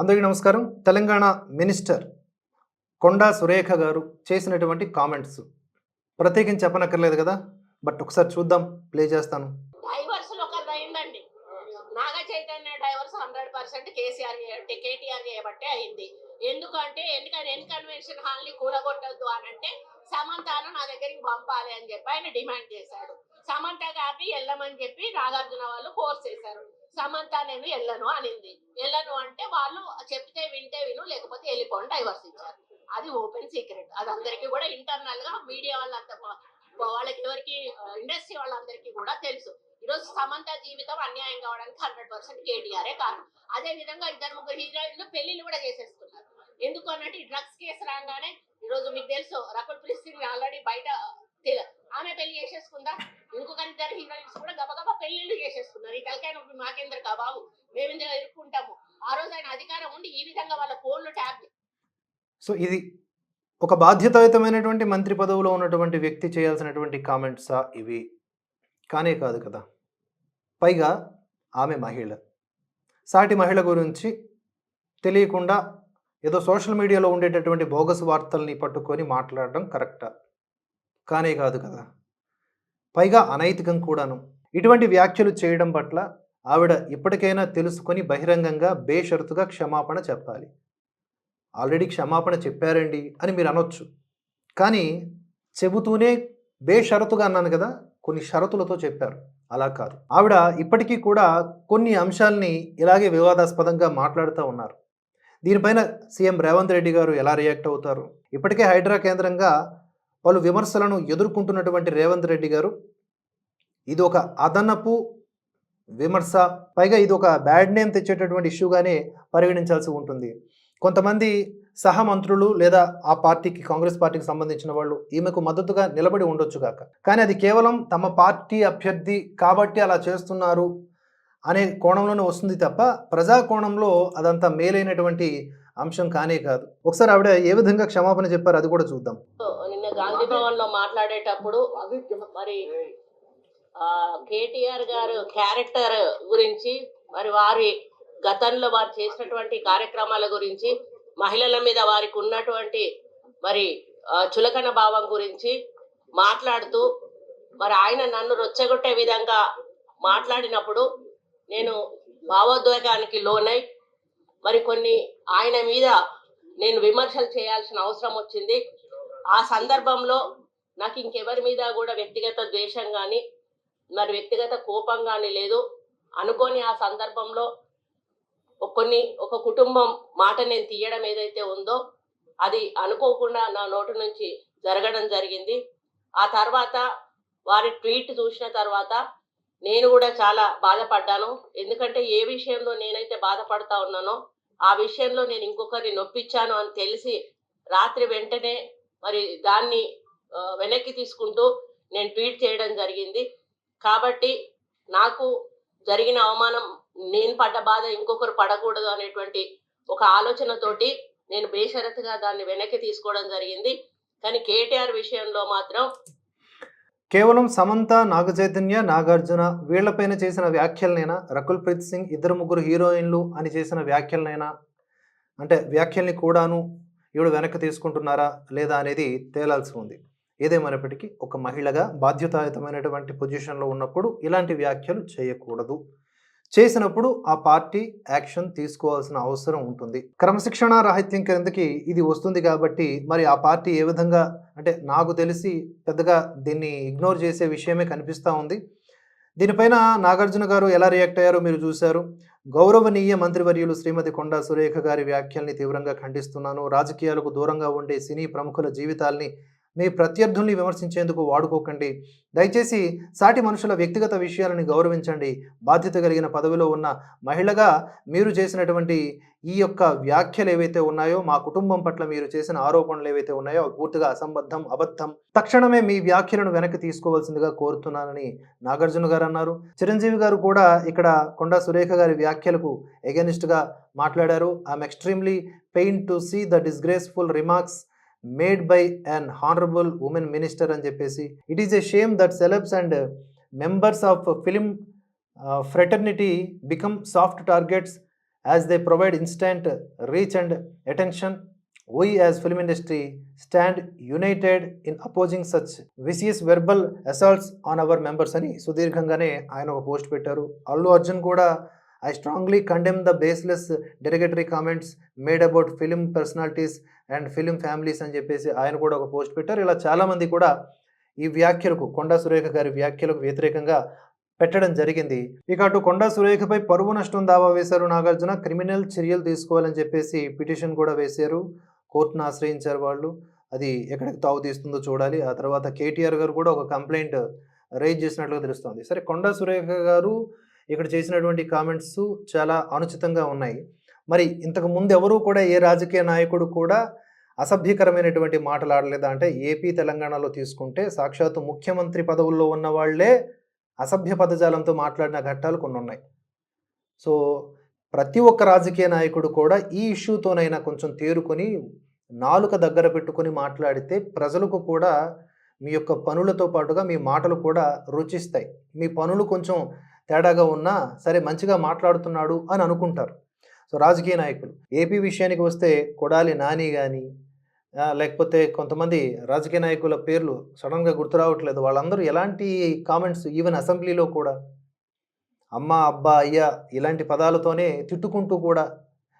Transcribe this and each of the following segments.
అందరికీ నమస్కారం. తెలంగాణ మినిస్టర్ కొండా సురేఖ గారు చేసినటువంటి కామెంట్స్. ప్రత్యేకించి చెప్పనక్కర్లేదు కదా బట్ ఒకసారి చూద్దాం ప్లే చేస్తాను. అయిందండి Naga Chaitanya divorce hundred percent K C R చేయబట్టే కేటీఆర్ చేయబట్టే అయింది. ఎందుకంటే ఎందుకంటే ఎన్ కన్వెన్షన్ హాల్ని అని అంటే సమంతాను నా దగ్గరికి పంపాలి అని చెప్పి ఆయన డిమాండ్ చేశాడు. సమంత గారిని వెళ్ళమని చెప్పి నాగార్జున వాళ్ళు ఫోర్స్ చేశారు. సమంత నేను వెళ్ళను అనింది. వెళ్ళను అంటే వాళ్ళు చెప్తే వింటే విను లేకపోతే వెళ్ళిపోండి డైవర్స్ ఇచ్చారు. అది ఓపెన్ సీక్రెట్. అది అందరికీ కూడా ఇంటర్నల్గా మీడియా వాళ్ళంతా వాళ్ళకి ఎవరికి ఇండస్ట్రీ వాళ్ళందరికీ కూడా తెలుసు. ఈరోజు సమంత జీవితం అన్యాయం కావడానికి హండ్రెడ్ పర్సెంట్ కేటీఆరే కారణం. అదే విధంగా ఇద్దరు ముగ్గురు హీరోయిన్లు పెళ్ళిళ్ళు కూడా చేసేసుకున్నారు. ఎందుకు అన్నట్టు ఈ డ్రగ్స్ కేసు రాగానే ఈరోజు మీకు తెలుసు రకుల్ ప్రీత్ సింగ్ ఆల్రెడీ బయట ఆమె పెళ్ళి చేసేసుకుందా? ఇంకొక ఇద్దరు కూడా గబగబా పెళ్ళిళ్ళు చేసేస్తున్నారు. ఈ తలకాయ నొప్పి మాకేంద్ర కా బాబు? మేము ఇందులో ఇరుక్కుంటాము ఆ రోజు ఆయన అధికారం ఉండి ఈ విధంగా వాళ్ళ ఫోన్లు ట్యాప్ సో ఇది ఒక బాధ్యతాయుతమైనటువంటి మంత్రి పదవిలో ఉన్నటువంటి వ్యక్తి చేయాల్సినటువంటి కామెంట్సా ఇవి. కానే కాదు కదా. పైగా ఆమె మహిళ. సాటి మహిళ గురించి తెలియకుండా ఏదో సోషల్ మీడియాలో ఉండేటటువంటి బోగస్ వార్తల్ని పట్టుకొని మాట్లాడడం కరెక్టా? కానే కాదు కదా. పైగా అనైతికం కూడాను. ఇటువంటి వ్యాఖ్యలు చేయడం పట్ల ఆవిడ ఇప్పటికైనా తెలుసుకొని బహిరంగంగా బేషరతుగా క్షమాపణ చెప్పాలి. ఆల్రెడీ క్షమాపణ చెప్పారండి అని మీరు అనొచ్చు. కానీ చెబుతూనే బేషరతుగా అన్నాను కదా కొన్ని షరతులతో చెప్పారు. అలా కాదు. ఆవిడ ఇప్పటికీ కూడా కొన్ని అంశాల్ని ఇలాగే వివాదాస్పదంగా మాట్లాడుతూ ఉన్నారు. దీనిపైన సీఎం రేవంత్ రెడ్డి గారు ఎలా రియాక్ట్ అవుతారు? ఇప్పటికే హైడ్రా కేంద్రంగా పలు విమర్శలను ఎదుర్కొంటున్నటువంటి రేవంత్ రెడ్డి గారు. ఇది ఒక అదనపు విమర్శ పైగా ఇది ఒక బ్యాడ్ నేమ్ తెచ్చేటటువంటి ఇష్యూగానే పరిగణించాల్సి ఉంటుంది. కొంతమంది సహమంత్రులు లేదా ఆ పార్టీకి కాంగ్రెస్ పార్టీకి సంబంధించిన వాళ్ళు ఈమెకు మద్దతుగా నిలబడి ఉండొచ్చు కాక కానీ అది కేవలం తమ పార్టీ అభ్యర్థి కాబట్టి అలా చేస్తున్నారు అనే కోణంలోనే వస్తుంది తప్ప ప్రజా కోణంలో అదంతా మేలైనటువంటి అంశం కానే కాదు. ఒకసారి ఆవిడ ఏ విధంగా క్షమాపణ చెప్పారు అది కూడా చూద్దాం. నిన్న గాంధీ భవన్లో మాట్లాడేటప్పుడు మరి ఆ కేటీఆర్ గారు క్యారెక్టర్ గురించి మరి వారి గతంలో వారు చేసినటువంటి కార్యక్రమాల గురించి మహిళల మీద వారికి ఉన్నటువంటి మరి చులకన భావం గురించి మాట్లాడుతూ మరి ఆయన నన్ను రొచ్చగొట్టే విధంగా మాట్లాడినప్పుడు నేను భావోద్వేగానికి లోనై మరి కొన్ని ఆయన మీద నేను విమర్శలు చేయాల్సిన అవసరం వచ్చింది. ఆ సందర్భంలో నాకు ఇంకెవరి మీద కూడా వ్యక్తిగత ద్వేషం కానీ మరి వ్యక్తిగత కోపం కానీ లేదు. అనుకోని ఆ సందర్భంలో కొన్ని ఒక కుటుంబం మాట నేను తీయడం ఏదైతే ఉందో అది అనుకోకుండా నా నోటి నుంచి జరగడం జరిగింది. ఆ తర్వాత వారి ట్వీట్ చూసిన తర్వాత నేను కూడా చాలా బాధపడ్డాను. ఎందుకంటే ఏ విషయంలో నేనైతే బాధపడతా ఉన్నానో ఆ విషయంలో నేను ఇంకొకరిని నొప్పించాను అని తెలిసి రాత్రి వెంటనే మరి దాన్ని వెనక్కి తీసుకుంటూ నేను ట్వీట్ చేయడం జరిగింది. కాబట్టి నాకు జరిగిన అవమానం నేను పడ్డ బాధ ఇంకొకరు పడకూడదు అనేటువంటి ఒక ఆలోచనతోటి నేను బేషరతుగా దాన్ని వెనక్కి తీసుకోవడం జరిగింది. కానీ కేటీఆర్ విషయంలో మాత్రం కేవలం సమంత నాగచైతన్య నాగార్జున వీళ్ళపైన చేసిన వ్యాఖ్యలనైనా రకుల్ ప్రీత్ సింగ్ ఇద్దరు ముగ్గురు హీరోయిన్లు అని చేసిన వ్యాఖ్యలనైనా అంటే వ్యాఖ్యల్ని కూడాను ఈవిడ వెనక్కి తీసుకుంటున్నారా లేదా అనేది తేలాల్సి ఉంది. ఏదేమైనప్పటికీ ఒక మహిళగా బాధ్యతాయుతమైనటువంటి పొజిషన్లో ఉన్నప్పుడు ఇలాంటి వ్యాఖ్యలు చేయకూడదు. చేసినప్పుడు ఆ పార్టీ యాక్షన్ తీసుకోవాల్సిన అవసరం ఉంటుంది. క్రమశిక్షణ రాహిత్యం కిందకి ఇది వస్తుంది కాబట్టి మరి ఆ పార్టీ ఏ విధంగా అంటే నాకు తెలిసి పెద్దగా దీన్ని ఇగ్నోర్ చేసే విషయమే కనిపిస్తూ ఉంది. దీనిపైన నాగార్జున గారు ఎలా రియాక్ట్ అయ్యారో మీరు చూశారు. గౌరవనీయ మంత్రివర్యులు శ్రీమతి కొండా సురేఖ గారి వ్యాఖ్యల్ని తీవ్రంగా ఖండిస్తున్నాను. రాజకీయాలకు దూరంగా ఉండే సినీ ప్రముఖుల జీవితాల్ని మీ ప్రత్యర్థుల్ని విమర్శించేందుకు వాడుకోకండి. దయచేసి సాటి మనుషుల వ్యక్తిగత విషయాలని గౌరవించండి. బాధ్యత కలిగిన పదవిలో ఉన్న మహిళగా మీరు చేసినటువంటి ఈ యొక్క వ్యాఖ్యలు ఏవైతే ఉన్నాయో మా కుటుంబం పట్ల మీరు చేసిన ఆరోపణలు ఏవైతే ఉన్నాయో పూర్తిగా అసంబద్ధం అబద్ధం తక్షణమే మీ వ్యాఖ్యలను వెనక్కి తీసుకోవాల్సిందిగా కోరుతున్నానని నాగార్జున గారు అన్నారు. చిరంజీవి గారు కూడా ఇక్కడ కొండా సురేఖ గారి వ్యాఖ్యలకు ఎగెనిస్ట్గా మాట్లాడారు. I'm extremely pain to see the disgraceful remarks made by an honourable women minister అని చెప్పేసి. It is a shame that celebs and members of film fraternity become soft targets as they provide instant reach and attention we as film industry stand united in opposing such vicious verbal assaults on our members అని సుదీర్ఘంగానే ఆయన ఒక post పెట్టారు. అల్లు అర్జున్ కూడా I strongly condemn the baseless derogatory comments made about film personalities and film families అని చెప్పేసి ఆయన కూడా ఒక పోస్ట్ పెట్టారు. ఇలా చాలామంది కూడా ఈ వ్యాఖ్యలకు కొండా సురేఖ గారి వ్యాఖ్యలకు వ్యతిరేకంగా పెట్టడం జరిగింది. ఇక అటు కొండా సురేఖపై పరువు నష్టం దావా వేశారు నాగార్జున క్రిమినల్ చర్యలు తీసుకోవాలని చెప్పేసి పిటిషన్ కూడా వేశారు. కోర్టును ఆశ్రయించారు వాళ్ళు. అది ఎక్కడికి తావు తీస్తుందో చూడాలి. ఆ తర్వాత కేటీఆర్ గారు కూడా ఒక కంప్లైంట్ రైజ్ చేసినట్లుగా తెలుస్తోంది. సరే కొండా సురేఖ గారు ఇక్కడ చేసినటువంటి కామెంట్స్ చాలా అనుచితంగా ఉన్నాయి. మరి ఇంతకు ముందు ఎవరూ కూడా ఏ రాజకీయ నాయకుడు కూడా అసభ్యకరమైనటువంటి మాటలు ఆడలేదా? అంటే ఏపీ తెలంగాణలో తీసుకుంటే సాక్షాత్తు ముఖ్యమంత్రి పదవుల్లో ఉన్న వాళ్ళే అసభ్య పదజాలంతో మాట్లాడిన ఘట్టాలు కొన్ని ఉన్నాయి. సో ప్రతి ఒక్క రాజకీయ నాయకుడు కూడా ఈ ఇష్యూతోనైనా కొంచెం తేరుకొని నాలుక దగ్గర పెట్టుకొని మాట్లాడితే ప్రజలకు కూడా మీ యొక్క పనులతో పాటుగా మీ మాటలు కూడా రుచిస్తాయి. మీ పనులు కొంచెం తేడాగా ఉన్నా సరే మంచిగా మాట్లాడుతున్నాడు అని అనుకుంటారు. సో రాజకీయ నాయకులు. ఏపీ విషయానికి వస్తే కొడాలి నాని కానీ లేకపోతే కొంతమంది రాజకీయ నాయకుల పేర్లు సడన్గా గుర్తు రావట్లేదు. వాళ్ళందరూ ఎలాంటి కామెంట్స్ ఈవెన్ అసెంబ్లీలో కూడా అమ్మ అబ్బా అయ్యా ఇలాంటి పదాలతోనే తిట్టుకుంటూ కూడా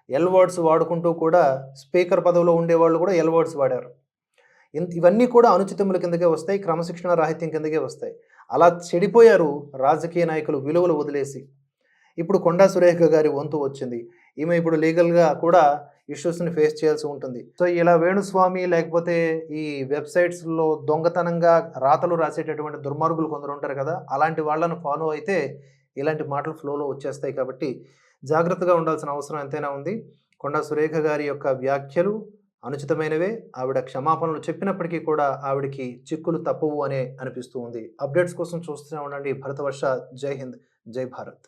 ఎల్ వర్డ్స్ వాడుకుంటూ కూడా స్పీకర్ పదవిలో ఉండేవాళ్ళు కూడా ఎల్ వర్డ్స్ వాడారు. ఇన్- ఇవన్నీ కూడా అనుచితముల కిందకే వస్తాయి క్రమశిక్షణ రాహిత్యం కిందకే వస్తాయి. అలా చెడిపోయారు రాజకీయ నాయకులు విలువలు వదిలేసి. ఇప్పుడు కొండా సురేఖ గారి వంతు వచ్చింది. ఈమె ఇప్పుడు లీగల్గా కూడా ఇష్యూస్ని ఫేస్ చేయాల్సి ఉంటుంది. సో ఇలా వేణుస్వామి లేకపోతే ఈ వెబ్సైట్స్లో దొంగతనంగా రాతలు రాసేటటువంటి దుర్మార్గులు కొందరు ఉంటారు కదా అలాంటి వాళ్ళను ఫాలో అయితే ఇలాంటి మాటలు ఫ్లోలో వచ్చేస్తాయి కాబట్టి జాగ్రత్తగా ఉండాల్సిన అవసరం ఎంతైనా ఉంది. కొండా సురేఖ గారి యొక్క వ్యాఖ్యలు అనుచితమైనవే. ఆవిడ క్షమాపణలు చెప్పినప్పటికీ కూడా ఆవిడకి చిక్కులు తప్పవు అనే అనిపిస్తూ ఉంది. అప్డేట్స్ కోసం చూస్తూనే ఉండండి. భరతవర్ష జై హింద్ జై భారత్.